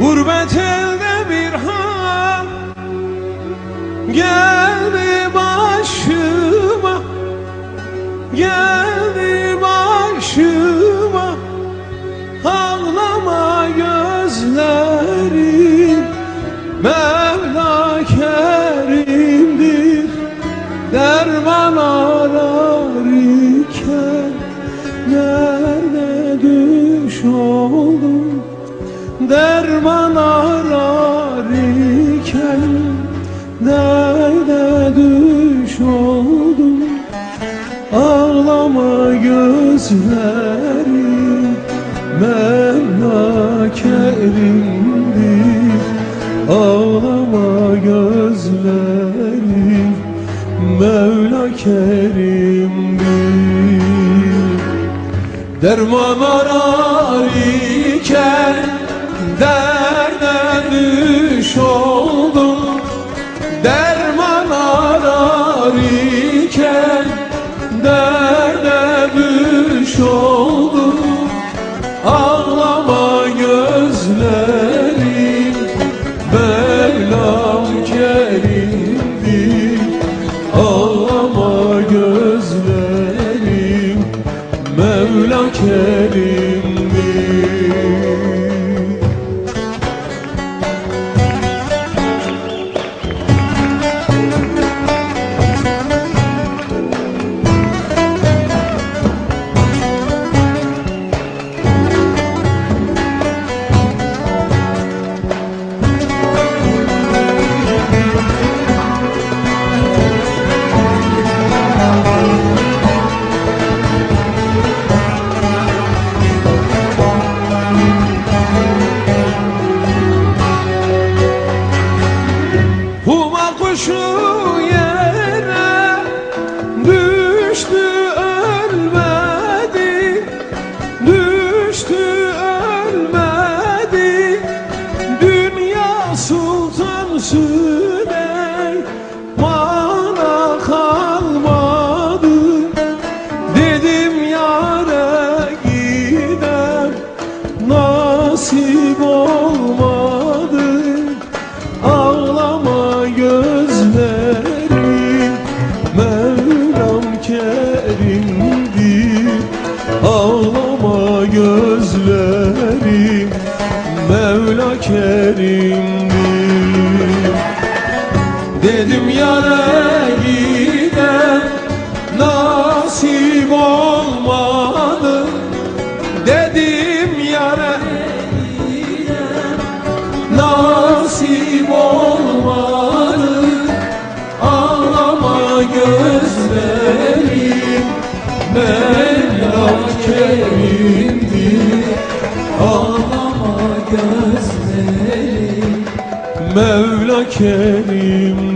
Gurbet elde bir hal. Geldi başıma. Geldi düş oldum Ağlama gözlerim Mevla kerimdir. Ağlama gözlerim Mevla kerimdir. Derman arar iken Derde düş oldum Mevla Sultan Süleyman'a kalmadı. Dedim yare gidem. Nasip olmadı. Ağlama gözlerim. Mevlam kerimdir Dedim yare giden nasip olmadı. Dedim yare nasip olmadı. Ağlama gözlerim Mevlam kerimdir. Ağlama gözlerim Mevla kerimdir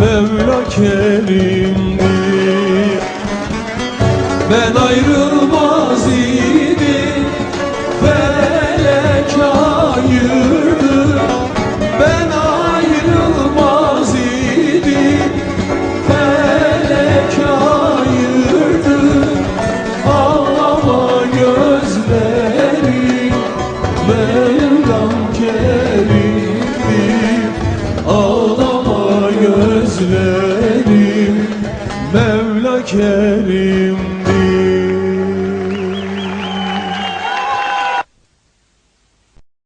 Mevla kerimdir. Ben ayrılmaz gözlerim Mevla Kerim.